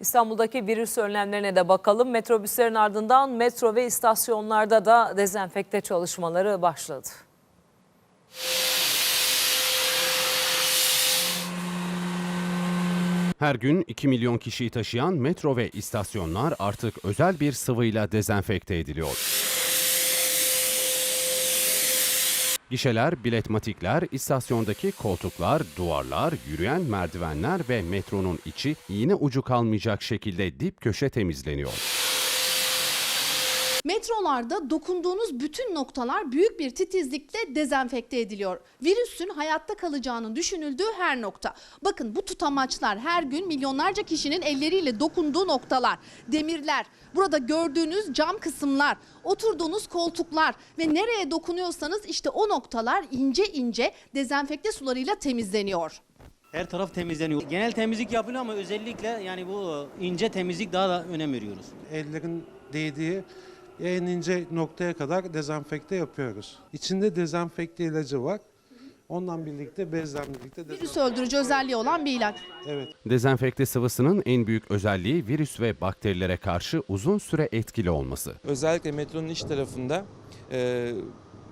İstanbul'daki virüs önlemlerine de bakalım. Metrobüslerin ardından metro ve istasyonlarda da dezenfekte çalışmaları başladı. Her gün 2 milyon kişiyi taşıyan metro ve istasyonlar artık özel bir sıvıyla dezenfekte ediliyor. Gişeler, biletmatikler, istasyondaki koltuklar, duvarlar, yürüyen merdivenler ve metronun içi iğne ucu kalmayacak şekilde dip köşe temizleniyor. Metrolarda dokunduğunuz bütün noktalar büyük bir titizlikle dezenfekte ediliyor. Virüsün hayatta kalacağının düşünüldüğü her nokta. Bakın bu tutamaçlar her gün milyonlarca kişinin elleriyle dokunduğu noktalar. Demirler, burada gördüğünüz cam kısımlar, oturduğunuz koltuklar ve nereye dokunuyorsanız işte o noktalar ince ince dezenfekte sularıyla temizleniyor. Her taraf temizleniyor. Genel temizlik yapılıyor ama özellikle yani bu ince temizlik daha da önem veriyoruz. ellerin değdiği en ince noktaya kadar dezenfekte yapıyoruz. İçinde dezenfekte ilacı var. Ondan birlikte bezle birlikte Virüs öldürücü özelliği olan bir ilaç. Evet. Dezenfekte sıvısının en büyük özelliği virüs ve bakterilere karşı uzun süre etkili olması. Özellikle metronun iç tarafında e,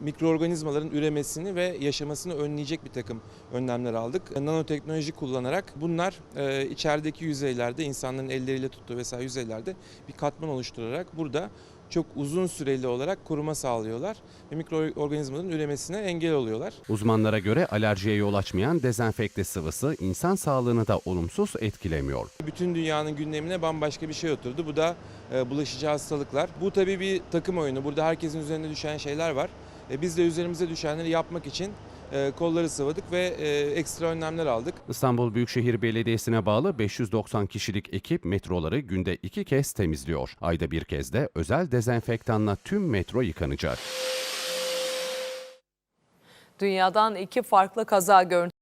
mikroorganizmaların üremesini ve yaşamasını önleyecek bir takım önlemler aldık. Nanoteknoloji kullanarak bunlar e, içerideki yüzeylerde insanların elleriyle tuttuğu vesaire yüzeylerde bir katman oluşturarak burada çok uzun süreli olarak koruma sağlıyorlar ve mikroorganizmaların üremesine engel oluyorlar. Uzmanlara göre alerjiye yol açmayan dezenfekte sıvısı insan sağlığını da olumsuz etkilemiyor. Bütün dünyanın gündemine bambaşka bir şey oturdu. Bu da e, bulaşıcı hastalıklar. Bu tabii bir takım oyunu. Burada herkesin üzerine düşen şeyler var. E, biz de üzerimize düşenleri yapmak için kolları sıvadık ve e, ekstra önlemler aldık. İstanbul Büyükşehir Belediyesi'ne bağlı 590 kişilik ekip metroları günde iki kez temizliyor. Ayda bir kez de özel dezenfektanla tüm metro yıkanacak. Dünyadan iki farklı kaza görüntüsü